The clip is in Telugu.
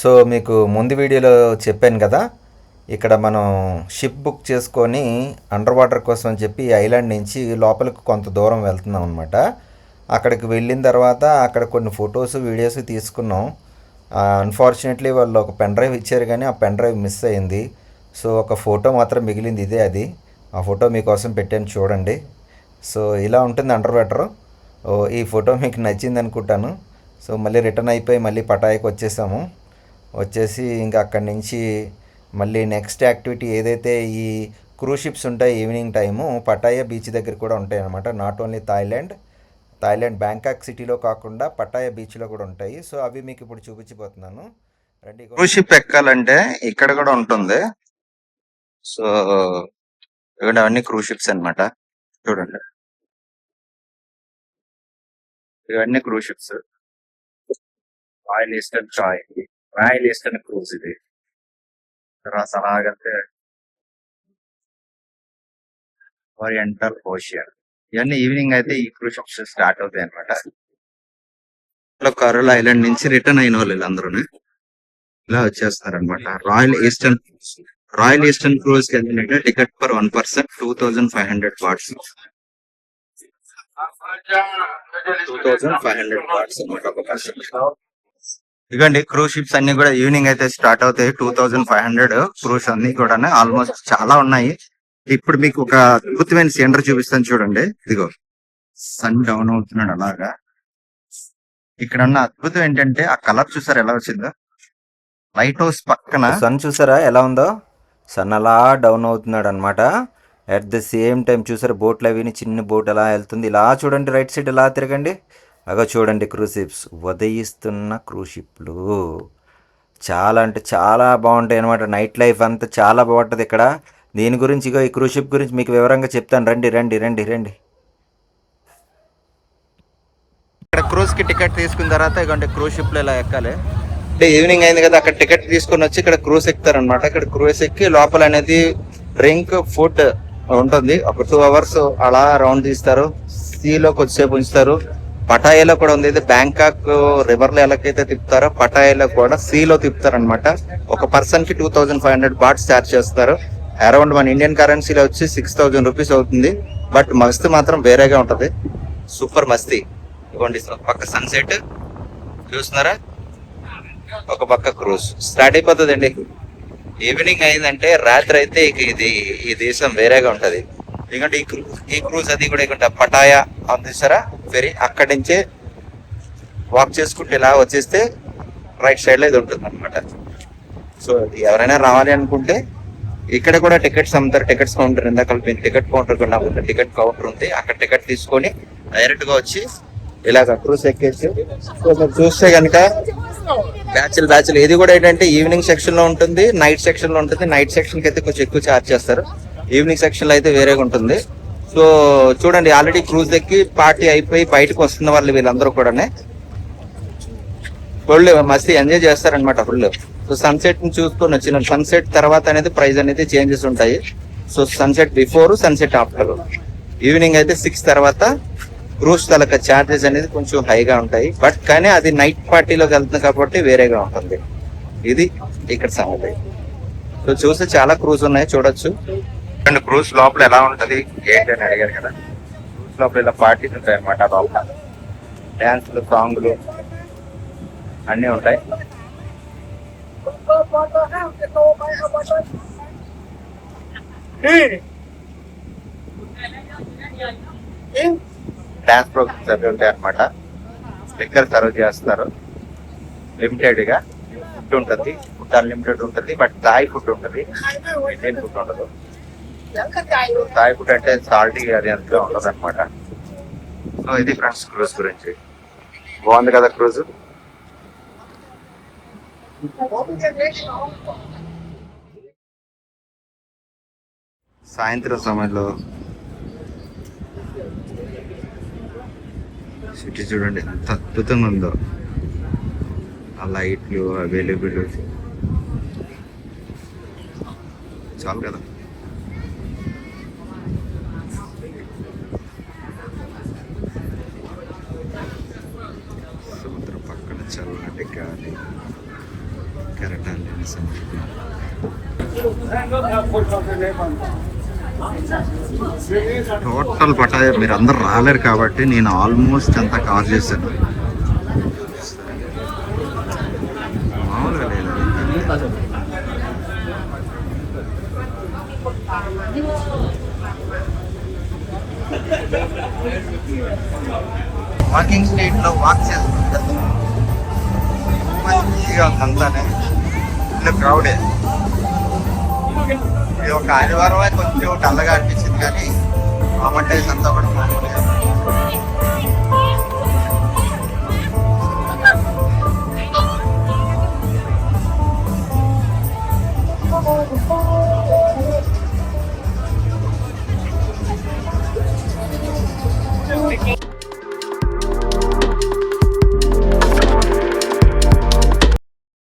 సో మీకు ముందు వీడియోలో చెప్పాను కదా ఇక్కడ మనం షిప్ బుక్ చేసుకొని అండర్ వాటర్ కోసం అని చెప్పి ఐలాండ్ నుంచి లోపలికి కొంత దూరం వెళ్తున్నాం అనమాట అక్కడికి వెళ్ళిన తర్వాత అక్కడ కొన్ని ఫొటోస్ వీడియోస్ తీసుకున్నాం. అన్ఫార్చునేట్లీ వాళ్ళు ఒక పెన్ డ్రైవ్ ఇచ్చారు కానీ ఆ పెన్ డ్రైవ్ మిస్ అయింది. సో ఒక ఫోటో మాత్రం మిగిలింది ఇదే అది. ఆ ఫోటో మీకోసం పెట్టాను చూడండి. సో ఇలా ఉంటుంది అండర్ వాటర్ ఓ ఈ ఫోటో మీకు నచ్చింది అనుకుంటాను. సో మళ్ళీ రిటర్న్ అయిపోయి మళ్ళీ పటాయికి వచ్చేసాము. వచ్చేసి ఇంకా అక్కడి నుంచి మళ్ళీ నెక్స్ట్ యాక్టివిటీ ఏదైతే ఈ క్రూజ్ షిప్స్ ఉంటాయి ఈవినింగ్ టైము పటాయ బీచ్ దగ్గర కూడా ఉంటాయి అనమాట not only Thailand Thailand Bangkok సిటీలో కాకుండా పటాయ బీచ్లో కూడా ఉంటాయి. సో అవి మీకు ఇప్పుడు చూపించబోతున్నాను. రండి క్రూజ్ షిప్ ఎక్కాలంటే ఇక్కడ కూడా ఉంటుంది. సో ఇక్కడ అవన్నీ క్రూజ్ షిప్స్ అనమాట చూడండి. ఇవన్నీ క్రూజ్ షిప్స్ ఆయిల్ ఈస్టర్ చాయ్ రాయల్ ఈస్టర్న్ క్రూజ్ ఇది. తర్వాత అలాగంటే ఓరియంటల్ ఓషియన్ ఇవన్నీ ఈవినింగ్ అయితే ఈ క్రూజ్ షిప్స్ స్టార్ట్ అవుతాయి అనమాట కరోల్ ఐలాండ్ నుంచి రిటర్న్ అయిన వాళ్ళు వీళ్ళందరూ ఇలా వచ్చేస్తారు అనమాట రాయల్ ఈస్టర్న్ రాయల్ ఈస్టర్న్ క్రూజ్కి వెళ్ళినట్టు ticket per one person two thousand five hundred bahts two thousand five hundred bahts అనమాట ఒక పర్సన్ ఇదిగండి క్రూజ్ షిప్స్ అన్ని కూడా ఈవినింగ్ అయితే స్టార్ట్ అవుతాయి. Two thousand five hundred cruise అన్ని కూడా ఆల్మోస్ట్ చాలా ఉన్నాయి. ఇప్పుడు మీకు ఒక అద్భుతమైన సెంటర్ చూపిస్తాను చూడండి. ఇదిగో సన్ డౌన్ అవుతున్నాడు అలాగా. ఇక్కడ ఉన్న అద్భుతం ఏంటంటే ఆ కలర్ చూసారా ఎలా వచ్చిందో? లైట్ హౌస్ పక్కన సన్ చూసారా? ఎలా ఉందో? సన్ అలా డౌన్ అవుతున్నాడు అనమాట అట్ ద సేమ్ టైం చూసారు బోట్లు అవి చిన్న బోట్ ఎలా వెళ్తుంది? ఇలా చూడండి రైట్ సైడ్ ఇలా తిరగండి. అగో చూడండి క్రూజ్ షిప్స్ ఉదయిస్తున్న క్రూజ్ షిప్లు చాలా అంటే చాలా బాగుంటాయి అనమాట నైట్ లైఫ్ అంతా చాలా బాగుంటుంది ఇక్కడ. దీని గురించి ఇగో ఈ క్రూజ్ షిప్ గురించి మీకు వివరంగా చెప్తాను. రండి రండి రండి రండి. ఇక్కడ క్రూజ్కి టికెట్ తీసుకున్న తర్వాత ఇక క్రూజ్ షిప్లో ఇలా ఎక్కాలి? అంటే ఈవినింగ్ అయింది కదా అక్కడ టికెట్ తీసుకొని వచ్చి ఇక్కడ క్రూజ్ ఎక్కుతారు అనమాట ఇక్కడ క్రూజ్ ఎక్కి లోపల అనేది డ్రింక్ ఫుడ్ ఉంటుంది. ఒక టూ అవర్స్ అలా రౌండ్ తీస్తారు. సీలో కొద్దిసేపు ఉంచుతారు. పటాయిలో కూడా ఉంది. ఇది బ్యాంకాక్ రివర్లో ఎలాగైతే తిప్పుతారో పటాయిలో కూడా సీలో తిప్పుతారనమాట ఒక పర్సన్కి two thousand five hundred bahts charge చేస్తారు. అరౌండ్ మన ఇండియన్ కరెన్సీలో వచ్చి సిక్స్ థౌసండ్ రూపీస్ అవుతుంది. బట్ మస్తు మాత్రం వేరేగా ఉంటది. సూపర్ మస్తీ. ఇవ్వండి పక్క సన్సెట్ చూస్తున్నారా? ఒక పక్క క్రూజ్ స్టార్ట్ అయిపోతుంది అండి ఈవినింగ్ అయిందంటే రాత్రి అయితే ఇక ఇది ఈ దేశం వేరేగా ఉంటది. ఎందుకంటే ఈ క్రూజ్ ఈ క్రూజ్ అది కూడా ఇక్కడ పటాయా అందిస్తారా? ఫెరీ అక్కడి నుంచే వాక్ చేసుకుంటే ఇలా వచ్చేస్తే రైట్ సైడ్లో ఇది ఉంటుంది అనమాట సో ఎవరైనా రావాలి అనుకుంటే ఇక్కడ కూడా టికెట్స్ అమ్ముతారు. టికెట్స్ కౌంటర్ ఇందాక కలిపి టికెట్ కౌంటర్ కూడా ఉంది టికెట్ కౌంటర్ ఉంది. అక్కడ టికెట్ తీసుకొని డైరెక్ట్గా వచ్చి ఇలాగ క్రూజ్ ఎక్కేసి సో చూస్తే కనుక బ్యాచ్లు బ్యాచ్లు ఇది కూడా ఏంటంటే ఈవినింగ్ సెక్షన్లో ఉంటుంది నైట్ సెక్షన్లో ఉంటుంది. నైట్ సెక్షన్కి అయితే కొంచెం ఎక్కువ ఛార్జ్ చేస్తారు. ఈవినింగ్ సెక్షన్ అయితే వేరేగా ఉంటుంది. సో చూడండి ఆల్రెడీ క్రూజ్ ఎక్కి పార్టీ అయిపోయి బయటకు వస్తున్న వాళ్ళు వీళ్ళందరూ కూడానే. ఫుల్ మస్తీ ఎంజాయ్ చేస్తారనమాట ఫుల్. సో సన్సెట్ని చూసుకొని వచ్చిన సన్సెట్ తర్వాత అనేది ప్రైస్ అనేది చేంజెస్ ఉంటాయి. So sunset before sunset after evening అయితే సిక్స్ తర్వాత క్రూజ్ తలక చార్జెస్ అనేది కొంచెం హైగా ఉంటాయి. బట్ కానీ అది నైట్ పార్టీలోకి వెళ్తుంది కాబట్టి వేరేగా ఉంటుంది. ఇది ఇక్కడ సంగతి. సో చూస్తే చాలా క్రూజ్ ఉన్నాయి చూడొచ్చు. అండ్ క్రూజ్ లోపల ఎలా ఉంటది? ఏంటి అని అడిగారు కదా. క్రూజ్ లోపల ఇలా పార్టీస్ ఉంటాయి అన్నమాట లోపల. డాన్స్లు సాంగ్లు అన్నీ ఉంటాయి. డాన్స్ ప్రోగ్రామ్స్ అవి ఉంటాయి అనమాట స్టిక్కర్ సర్వ్ చేస్తారు. లిమిటెడ్గా. ఫుడ్ ఉంటుంది. ఫుడ్ అన్లిమిటెడ్ ఉంటుంది. బట్ థాయ్ ఫుడ్ ఉంటుంది. ఇండియన్ ఫుడ్ ఉండదు. థాయ్ అంటే సాల్ట్ అది అంత ఉండదు అనమాట సో ఇది ఫ్రెండ్స్ క్రూజ్ గురించి. బాగుంది కదా క్రూజ్? సాయంత్రం సమయంలో సిటీ చూడండి ఎంత అద్భుతంగా ఉందో. ఆ లైట్లు అవైలబిలిటీ చాలు కదా. సముద్రం పక్కన చల్లటి టోటల్ పటాయ మీరు అందరు రాలేరు కాబట్టి నేను ఆల్మోస్ట్ అంతా కవర్ చేశాను. మామూలుగా లేదు. వాకింగ్ స్ట్రీట్లో వాక్ చేస్తుంటారు మంచిగా అంతానే ఇల్లు క్రౌడే ఇది ఒక ఆదివారం కొంచెం డల్లగా అనిపించింది కానీ కామెంటైజ్ అంతా కూడా మామూలుగా.